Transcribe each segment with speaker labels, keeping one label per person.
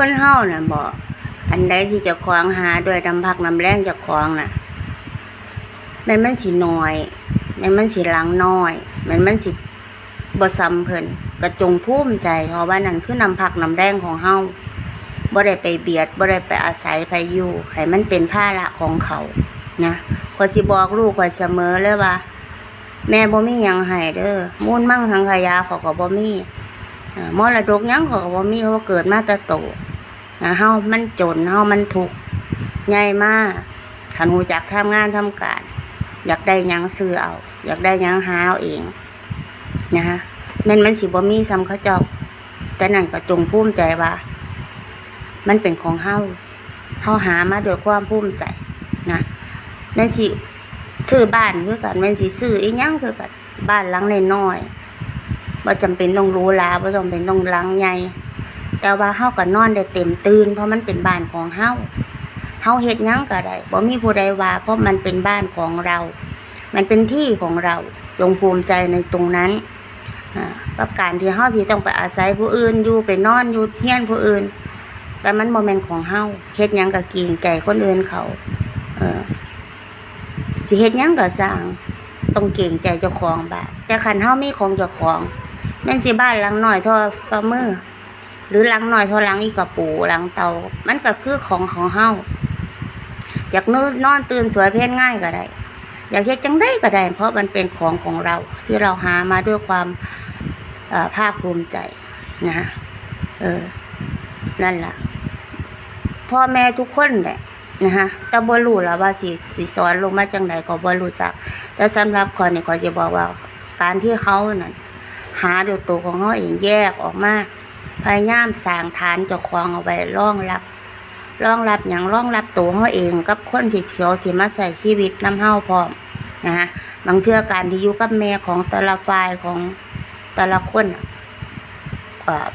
Speaker 1: คนเฮาน่ะบ่อันใดที่จะคว้องหาด้วยน้ำพักน้ำแรงจะคว้องน่ะแมันมันสิน้อยแมันมันสิลังน้อยแมันมันสิบ่ซ้ำเพิ่นก็จงภูมิใจเพราะว่านั่นคือน้ำพักน้ำแรงของเฮาบ่ได้ไปเบียดบ่ได้ไปอาศัยไผอยู่ให้มันเป็นภาระของเขานะขอยสิบอกลูกขอยเสมอเลยว่า แม่บ่มีหยังให้เด้อมูลมั่งสังขยาขาก็บ่มีอ่ามรดกยังขาก็บ่มีเพราะว่าเกิดมาแต่โต นะเฮามันจนเฮามันทุกข์ใหญ่มากขันหูจักทำงานทำการ อยากได้ยังซื้อเอา อยากได้ยังหาเอาเอง นะฮะม่นมันสิบ่มีซ้ำเขาเจ้าแต่นั่นก็จงภูมิใจว่า มันเป็นของเฮาเฮาหามาด้วยความภูมิใจนะม่นสิซื้อบ้านคือกันม่นสิซื้ออีหยังคือกันบ้านหลังเล่น้อยๆบ่จำเป็นต้องรูหราบ่จำเป็นต้องหลังใหญ่ แต่ว่าเฮาก็นอนได้เต็มตื่นเพราะมันเป็นบ้านของเฮาเฮาเฮ็ดหยังก็ได้บ่มีผู้ใดว่าเพราะมันเป็นบ้านของเรา มันเป็นที่ของเราจงภูมิใจในตรงนั้นอ่ากับการที่เฮาที่ต้องไปอาศัยผู้อื่นอยู่ไปนอนอยู่เฮียนผู้อื่น แต่มันบ่แม่นของเฮาเฮ็ดหยังก็กรงใจคนอื่นเขาเออสิเฮ็ดหยังก็สร้างต้องเกรงใจเจ้าของบ้านแต่คันเฮามีของเจ้าของแม่นสิบ้านหลังน้อยเท่าฝ่ามือ หรือหลังหน่อยเท่าหลังอีกกระปูหลังเตา มันก็คือของของเฮาอยากนอนนอนตื่นสวยเพศง่ายก็ได้ อยากเฮ็ดจังได้ก็ได้ เพราะมันเป็นของของเรา ที่เราหามาด้วยความภาคภูมิใจนะเออ นั่นล่ะพ่อแม่ทุกคนแหละนะฮะแต่บ่รู้ล่ะว่าสิสิสอนลงมาจังไดก็บ่รู้จัก แต่สำหรับข้อนี่ขอยจะบอกว่า การที่เฮานั่นหาด้วยตัวของเฮาเองแยกออกมา พยายามสร้างฐานเจ้าของเอาไว้รองรับรองรับอย่างรองรับตัวเฮาเองกับคนที่เขาสิมาใส่ชีวิตน้ำเฮาพร้อมนะฮะบางเทื่อการที่อยู่กับแม่ของแต่ละฝ่ายของแต่ละคน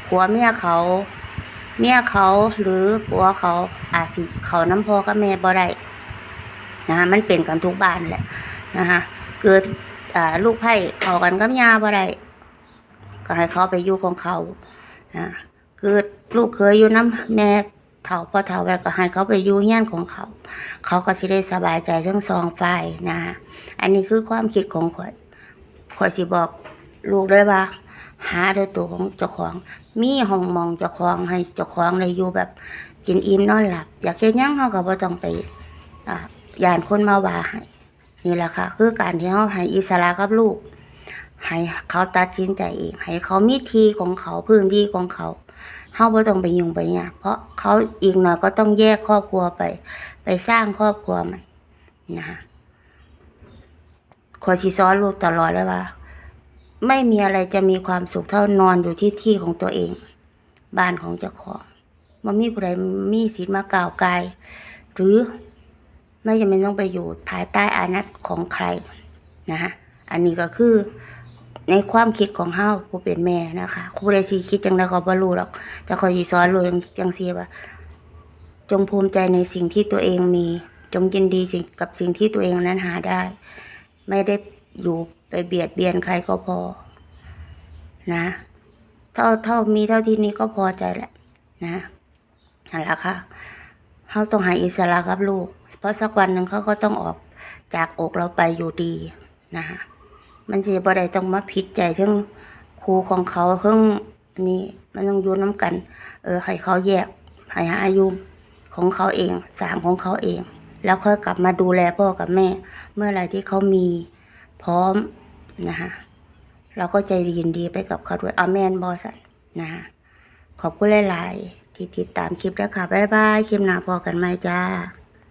Speaker 1: ผัวเมียเขาเมียเขาหรือผัวเขาอาจสิเขาน้ำพอกับแม่บ่ได้นะฮะมันเป็นกันทุกบ้านแหละนะฮะเกิดลูกไผ่เขากันกับยาบ่ได้ก็ให้เขาไปอยู่ของเขา นะเกิดลูกเคยอยู่น้ำแม่เฒ่าพ่อเฒ่าแล้วก็ให้เขาไปอยู่เฮียนของเขา เขาก็สิได้สบายใจทั้งสองฝ่ายนะ อันนี้คือความคิดของข่อยข่อยสิบอกลูกด้วยว่า หาโดวยตัวของเจ้าของ มีห้องมองเจ้าของให้เจ้าของได้อยู่แบบกินอิ่มนอนหลับ อยากเฮ็ดหยังเขาก็บ่ต้องไปอ่ายานคนมาว่าให้นี่แหละค่ะ คือการที่เฮาให้อิสระกับลูก ให้เขาตัดสินใจเองให้เขามีที่ของเขาพื้นที่ของเขาเฮาบ่ต้องไปยุ่งไปหยังเพราะเขาอีกหน่อยก็ต้องแยกครอบครัวไป ไปสร้างครอบครัวใหม่นะคะขอยสิสอนลูกตลอดเลยว่า ไม่มีอะไรจะมีความสุขเท่านอนอยู่ที่ที่ของตัวเอง บ้านของเจ้าของบ่มีผู้ใดมีสิทธิ์มากล่าวกาย หรือไม่จำเป็นต้องไปอยู่ภายใต้อานัตของใครนะฮะอันนี้ก็คือ ในความคิดของเฮาผู้เป็นแม่นะคะครูใดสิคิดจังไดก็บ่รู้หรอก แต่ขอสิสอนลูกจังซี่ว่า จงภูมิใจในสิ่งที่ตัวเองมี จงยินดีสิ่งกับสิ่งที่ตัวเองนั้นหาได้ ไม่ได้อยู่ไปเบียดเบียนใครก็พอ นะ เท่าเท่ามีเท่าที่นี้ก็พอใจแหละ นะนั่นแหละค่ะเฮาต้องห้อิสระกับลูก เพราะสักวันหนึ่งเขาก็ต้องออกจากอกเราไปอยู่ดีนะคะ มันสิบ่ได้ต้องมาผิดใจถึงครูของเขาเพิ่งนี่มันต้องอยู่น้ำกัน เออให้เขาแยกให้หาอายุของเขาเองสามของเขาเอง แล้วค่อยกลับมาดูแลพ่อกับแม่ เมื่อไรที่เขามีพร้อมนะคะเราก็ใจดียินดีไปกับเขาด้วยอาเมนบอสันนะคะขอบคุณหลาย ๆ ที่ติดตามคลิปแล้วค่ะ บ๊ายบาย คลิปหน้าพอกันไหมจ้า